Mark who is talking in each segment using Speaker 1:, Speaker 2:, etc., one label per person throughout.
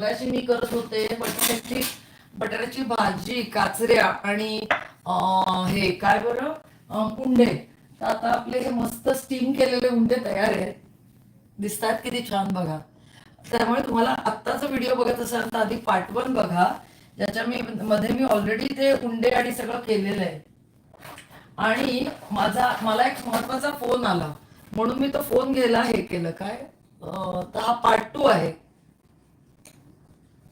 Speaker 1: मगाशी मी करत होते बटाट्याची बटाट्याची भाजी काचऱ्या आणि हे काय बरं? कुंडे. उंडे तर आता आपले हे मस्त स्टीम केलेले उंडे तयार आहेत. दिसतात किती छान बघा. त्यामुळे तुम्हाला आत्ताचा व्हिडिओ बघत असाल तर आधी पार्ट वन बघा. ज्याच्या मी मध्ये मी ऑलरेडी ते उंडे आणि सगळं केलेलं आहे. आणि माझा मला एक महत्त्वाचा फोन आला. म्हणून मी तो फोन घ्यायला हे केलं. काय? तर हा पार्ट टू आहे.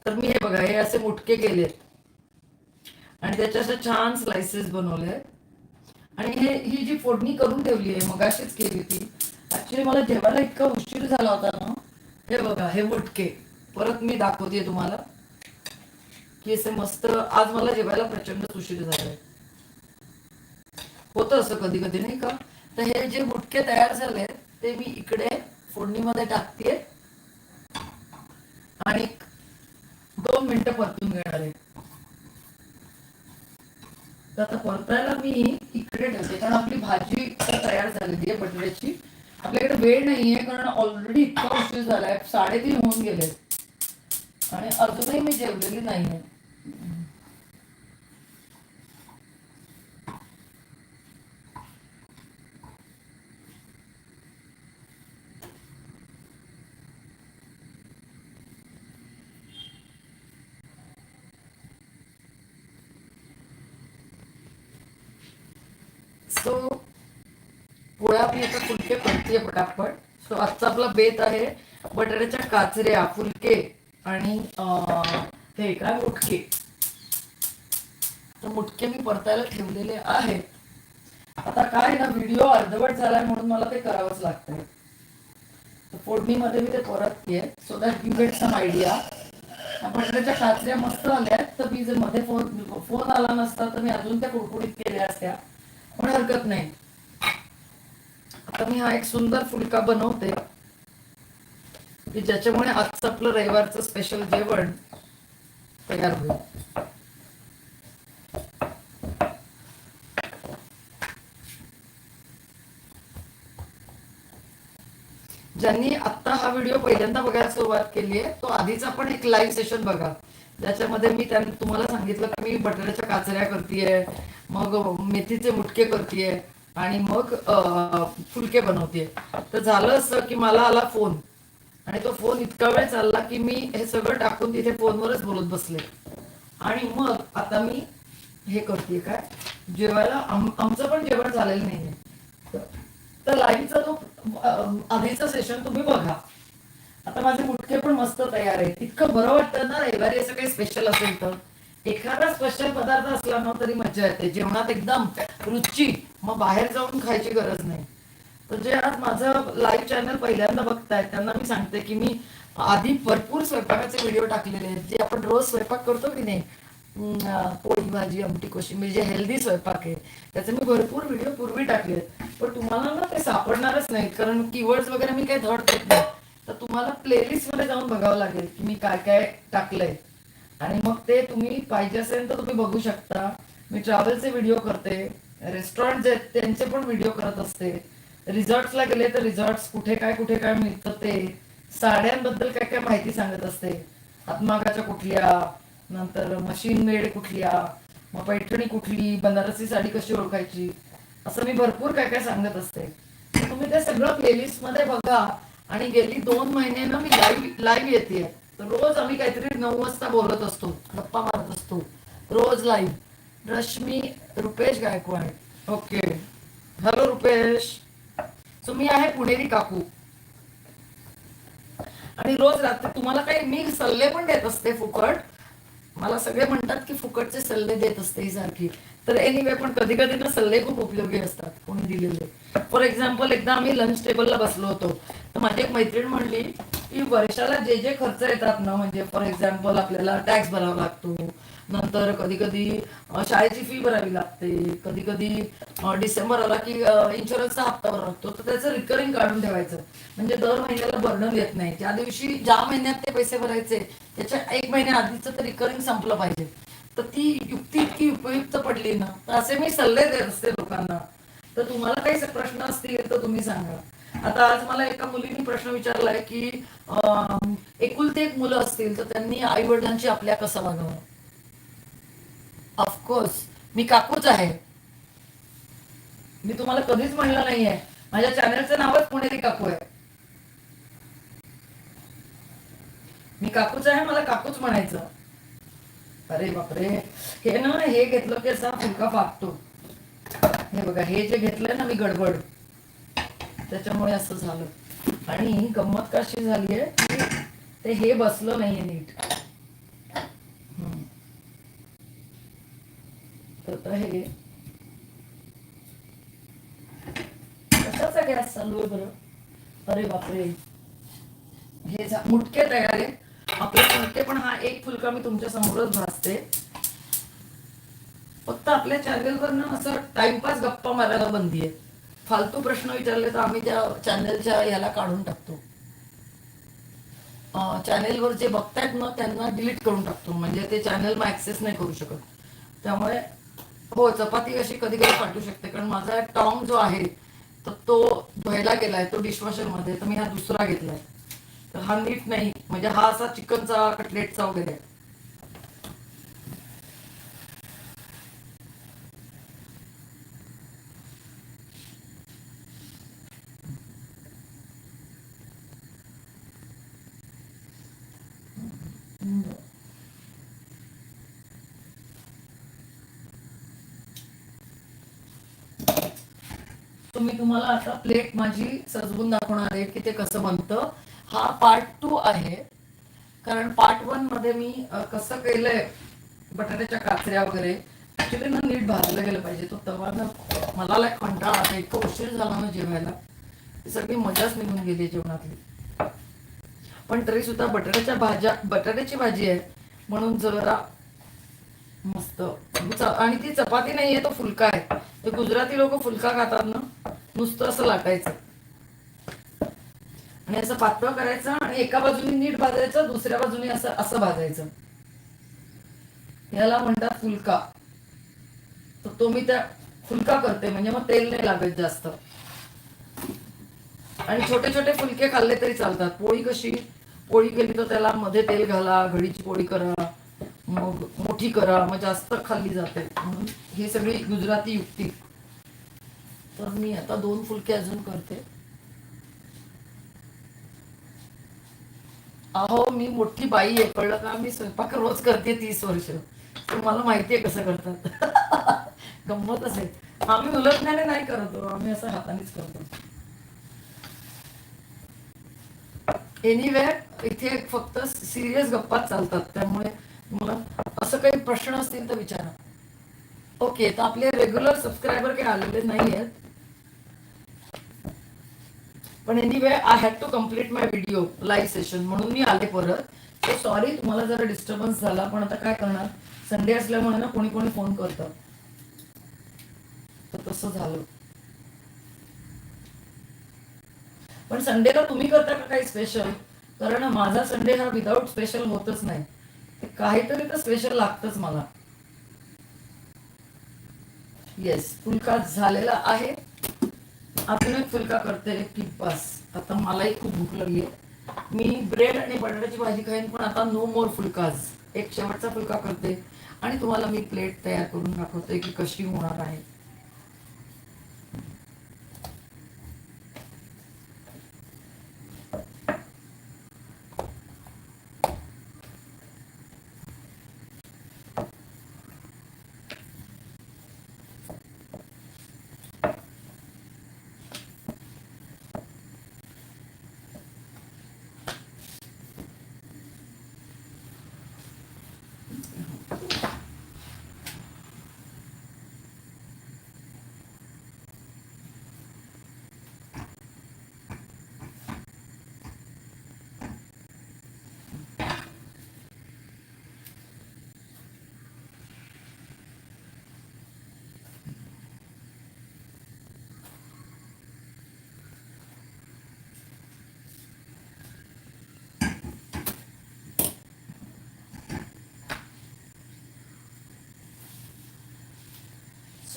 Speaker 1: तर मी हे बघा हे असे मुटके केलेत. आणि त्याच्या अशा छान स्लाइसेस बनवले आणि हे ही जी फोडणी करून ठेवली आहे मग अशीच केली होती ऍक्च्युली मला जेवायला इतका उशीर झाला होता ना. हे बघा हे मुटके. परत मी दाखवते तुम्हाला. की असे मस्त आज मला जेवायला प्रचंड उशीर झालाय. होतं असं कधी कधी नाही का? तर हे जे मुटके तयार झाले ते मी इकडे फोडणीमध्ये टाकते. आणि दोन मिनिटं परतून घेणार आहे. तर आता परतायला मी इकडे ठेवते कारण आपली भाजी तयार झालेली आहे बटाट्याची. आपल्याकडे वेळ नाहीये कारण ऑलरेडी इतका उशीर झालाय साडेतीन होऊन गेले आणि अजूनही मी जेवलेली नाहीये. सो पोळ्या आपली आता फुलके करते पटापट सो आजचा आपला बेत आहे बटाट्याच्या काचऱ्या फुलके आणि हे काय मुटके. तर मुटके मी परतायला ठेवलेले आहेत. आता काय ना व्हिडिओ अर्धवट झालाय म्हणून मला ते करावंच लागतंय. फोडणीमध्ये मी ते परतते so that you get some idea बटाट्याच्या काचऱ्या मस्त आल्या तर मी जर मध्ये फोन फोन आला नसता तर मी अजून त्या कुडकुडीत केल्या असत्या. पण हरकत नाही. आता मी हा एक सुंदर फुलका बनवते की ज्याच्यामुळे आजचं आपलं रविवारचं स्पेशल जेवण तयार होईल. ज्यांनी आता हा व्हिडिओ पहिल्यांदा बघायला सुरुवात केली आहे तो आधीच आपण एक लाईव्ह सेशन बघा. ज्याच्यामध्ये मी त्यां तुम्हाला सांगितलं की मी बटाट्याच्या काचऱ्या करतेय मग मेथीचे मुटके करते आणि मग फुलके बनवते तर झालं असं की मला आला फोन. आणि तो फोन इतका वेळ चालला की मी हे सगळं टाकून तिथे फोनवरच बोलत बसले. आणि मग आता मी हे करते काय? जेवायला आमचं पण जेवण झालेलं नाहीये. तर- लाईव्हचा तो आधीचा सेशन तुम्ही बघा. आता माझे मुटके पण मस्त तयार आहेत. इतकं बरं वाटतं ना रविवारी असं काही स्पेशल असेल तर. एखादा स्पेशल पदार्थ असला ना तरी मज्जा येते. जेवणात एकदम रुची. मग बाहेर जाऊन खायची गरज नाही. तर जे आज माझं लाईव्ह चॅनल पहिल्यांदा बघतायत त्यांना मी सांगते की मी आधी भरपूर स्वयंपाकाचे व्हिडिओ टाकलेले आहेत. जे आपण रोज स्वयंपाक करतो की नाही पोळी भाजी आमटी कोशिंबीर जे हेल्दी स्वयंपाक आहे त्याचे मी भरपूर व्हिडिओ पूर्वी टाकले आहेत. पण तुम्हाला ना ते सापडणारच नाहीत. कारण कीवर्ड्स वगैरे मी काही धड देत नाही. तर तुम्हाला प्लेलिस्टमध्ये जाऊन बघावं लागेल की मी काय काय टाकलंय. आणि मग ते तुम्ही पाहिजे असेल तर तुम्ही बघू शकता. मी ट्रॅव्हलचे व्हिडिओ करते. रेस्टॉरंट जे आहेत त्यांचे पण व्हिडिओ करत असते. रिझॉर्ट्सला गेले तर रिझॉर्ट्स कुठे काय कुठे काय मिळतं ते. साड्यांबद्दल काय काय माहिती सांगत असते. हातमागाच्या कुठल्या नंतर मशीन मेड कुठल्या मग पैठणी कुठली बनारसी साडी कशी ओळखायची? असं मी भरपूर काय काय सांगत असते. तुम्ही ते सगळं प्लेलिस्टमध्ये बघा. आणि गेली दोन महिने ना मी लाईव्ह लाईव्ह येते रोज आम्ही काहीतरी नऊ वाजता बोलत असतो गप्पा मारत असतो. रोज live Rashmi Rupesh Gaikwad. Okay. Hello Rupesh. So मी आहे पुणेरी काकू. आणि रोज रात्री तुम्हाला काही मी सल्ले पण देत असते फुकट. मला सगळे म्हणतात की फुकटचे सल्ले देत असते ही सारखी. तर एनिवे पण कधी कधी ना सल्ले खूप उपयोगी असतात कोणी दिलेले. फॉर एक्झाम्पल एकदा आम्ही लंच टेबलला बसलो होतो. तर माझी एक मैत्रीण म्हणली की वर्षाला जे जे खर्च येतात ना म्हणजे फॉर एक्झाम्पल आपल्याला टॅक्स भरावा लागतो नंतर कधी कधी शाळेची फी भरावी लागते कधी कधी डिसेंबर आला की इन्शुरन्सचा हप्ता भरावा लागतो तर त्याचं रिकरिंग काढून ठेवायचं. म्हणजे दर महिन्याला बर्डन येत नाही. त्या दिवशी ज्या महिन्यात ते पैसे भरायचे त्याच्या एक महिन्या आधीचं तर रिकरिंग संपलं पाहिजे. तर ती युक्ती इतकी उपयुक्त पडली ना तर असे मी सल्ले देत असते लोकांना. तर तुम्हाला काही प्रश्न असतील तर तुम्ही सांगा. आता आज मला एका मुलीने प्रश्न विचारलाय की अं, एकुलते एक मुलं असतील तर त्यांनी आई वडिलांची आपल्या कसं वागावं? ऑफकोर्स मी काकूच आहे. मी तुम्हाला कधीच म्हणलं नाहीये. माझ्या चॅनलचं नावच पुणेरी काकू आहे. मी काकूच आहे मला काकूच म्हणायचं. अरे बापरे हे ना हे घेतलं की असा फुलका फाकतो हे बघा हे जे घेतलंय ना मी गडबड. त्याच्यामुळे असं झालं. आणि गंमत कशी झाली आहे की ते हे बसलं नाहीये नीट. हम्म. तर हे कशाचा गॅस चालू आहे बरं? अरे बापरे. हे मुटके तयार आहे आपले मुटके पण हा एक फुलका मी तुमच्या समोरच भासते फक्त आपल्या चॅनलवर ना असं टाइमपास गप्पा मारायला बंदी आहे. फालतू प्रश्न विचारले तर आम्ही त्या चॅनलच्या याला काढून टाकतो. चॅनेलवर जे बघतायत ना त्यांना डिलीट करून टाकतो. म्हणजे ते चॅनल मग ऍक्सेस नाही करू शकत. त्यामुळे हो चपाती अशी कधी कधी फाटू शकते. कारण माझा टॉंग जो आहे तर तो धुवायला गेलाय तो डिशवॉशरमध्ये तर मी हा दुसरा घेतलाय. तर हा नीट नाही. म्हणजे हा असा चिकनचा कटलेटचा वगैरे आहे. तर मी तुम्हाला आता प्लेट माझी सजवून दाखवणार आहे की ते कसं बनतं. हा पार्ट टू आहे. कारण पार्ट वनमध्ये मी कसं केलंय बटाट्याच्या काचऱ्या वगैरे ऍक्च्युली ना नीट भाजलं गेलं पाहिजे. तो तवा ना मला लाईक कंटाळा आता इतकं उशीर झाला ना जेवायला. सगळी मजाच निघून गेली जेवणातली. पण तरी सुद्धा बटाट्याच्या भाज्या बटाट्याची भाजी आहे. म्हणून जरा मस्त. आणि ती चपाती नाहीये तो फुलका आहे. ते गुजराती लोक फुलका खातात ना. नुसतं असं लाटायचं. आणि असं पातळ करायचं आणि एका बाजूने नीट भाजायचं दुसऱ्या बाजूने असं असं भाजायचं. याला म्हणतात फुलका. तर तो मी त्या फुलका करते म्हणजे मग तेल नाही लागत जास्त. आणि छोटे छोटे फुलके खाल्ले तरी चालतात. पोळी कशी? पोळी केली तर त्याला मध्ये तेल घाला घडीची पोळी करा मग मोठी करा मग जास्त खाल्ली जाते. म्हणून ही सगळी गुजराती युक्ती. तर मी आता दोन फुलके अजून करते. अहो मी मोठी बाई आहे कळलं का? मी स्वयंपाक रोज करते तीस वर्ष. तुम्हाला माहिती आहे कसं करतात. गंमतच आहे आम्ही उलटण्याने नाही करत हो, आम्ही असं हातानेच करतो. एनिवे इथे फक्त सिरियस गप्पाच चालतात त्यामुळे मला असं काही प्रश्न असतील तर विचारा. ओके तर आपले रेग्युलर सबस्क्रायबर काही आलेले नाही आहेत पण anyway I had to complete my video live session म्हणून मी आले परत. सो सॉरी तुम्हाला जरा डिस्टर्बन्स झाला पण आता काय करणार? संडे असल्यामुळे ना कोणी कोणी फोन करतं. तर तसं झालं. पण संडेला तुम्ही करता का काही स्पेशल कारण माझा संडे हा विदाऊट स्पेशल होतच नाही. ते काहीतरी तर स्पेशल लागतच मला. येस फुलका झालेला आहे. अजून एक फुलका करते की बस. आता मलाही खूप भूक लागली. आहे मी ब्रेड आणि बटाट्याची भाजी खाईन पण आता नो मोर फुलकाज एक शेवटचा फुलका करते. आणि तुम्हाला मी प्लेट तयार करून दाखवते की कशी होणार आहे.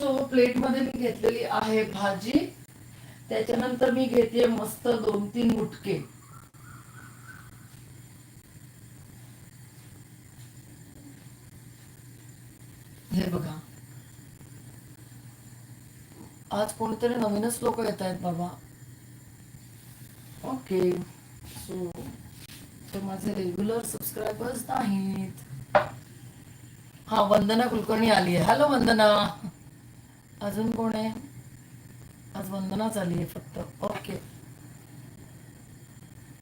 Speaker 1: सो प्लेटमध्ये मी घेतलेली आहे भाजी. त्याच्यानंतर मी घेते मस्त दोन तीन मुटके हे बघा. आज कोणीतरी नवीनच लोक येत आहेत बाबा. ओके. सो ते माझे रेग्युलर सबस्क्रायबर्स नाहीत. हा वंदना कुलकर्णी आली आहे. हॅलो वंदना. अजून कोण आहे? आज वंदना आली आहे फक्त. ओके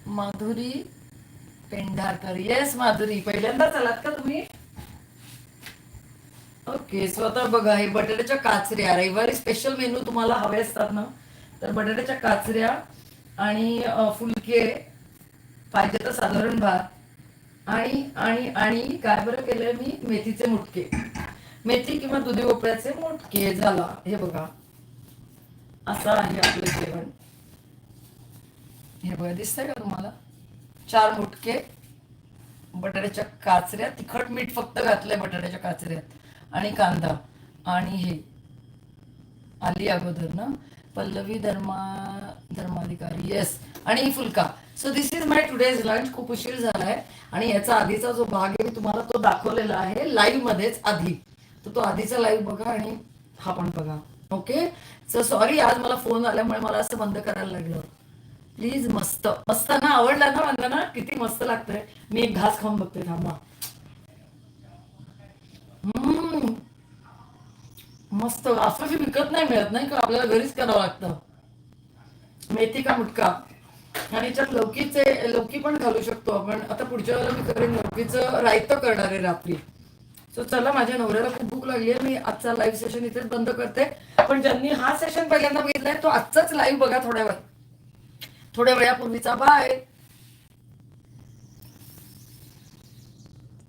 Speaker 1: माधुरी पेंढारकर. येस माधुरी. पहिल्यांदाच आलात का तुम्ही? ओके स्वतः बघा हे बटाट्याच्या काचऱ्या. रविवारी स्पेशल मेनू तुम्हाला हवे असतात ना? तर बटाट्याच्या काचऱ्या आणि फुलके. पाहिजे तर साधारण भात. आणि आणि आणि काय बरं केलंय मी? मेथीचे मुटके. मेथी किंवा दुधी भोपळ्याचे मुटके झाला. हे बघा. असं आहे आपलं जेवण. हे बघा दिसतंय का तुम्हाला? चार मुटके बटाट्याच्या काचऱ्या. तिखट मीठ फक्त घातलंय बटाट्याच्या काचऱ्यात. आणि कांदा. आणि हे. आली अगोदर ना? पल्लवी धर्मा धर्माधिकारी. येस आणि फुलका. So this is my today's lunch खूप उशीर झालाय. आणि याचा आधीचा जो भाग आहे मी तुम्हाला तो दाखवलेला आहे. लाईव्ह मध्येच आधी. तर तो आधीचा लाईव्ह बघा आणि हा पण बघा. ओके सो सॉरी आज मला फोन आल्यामुळे मला असं बंद करायला लागलं. प्लीज मस्त. मस्त ना आवडला ना वंदना? किती मस्त लागतंय. मी एक घास खाऊन बघते थांबा. हम्म. मस्त. असं विकत नाही मिळत नाही का? आपल्याला घरीच करावं लागतं. मेथी का मुटका? आणि याच्यात लौकीचे लौकी पण घालू शकतो आपण. आता पुढच्या वेळेला मी करेन लौकीचं रायतं करणार आहे रात्री. सो चला माझ्या नवऱ्याला खूप भूक लागली आहे मी आजचा लाईव्ह सेशन इथेच बंद करते. पण ज्यांनी हा सेशन पहिल्यांदा बघितलाय तो आजचाच लाईव्ह बघा थोड्या वेळ. थोड्या वेळापूर्वीचा बाय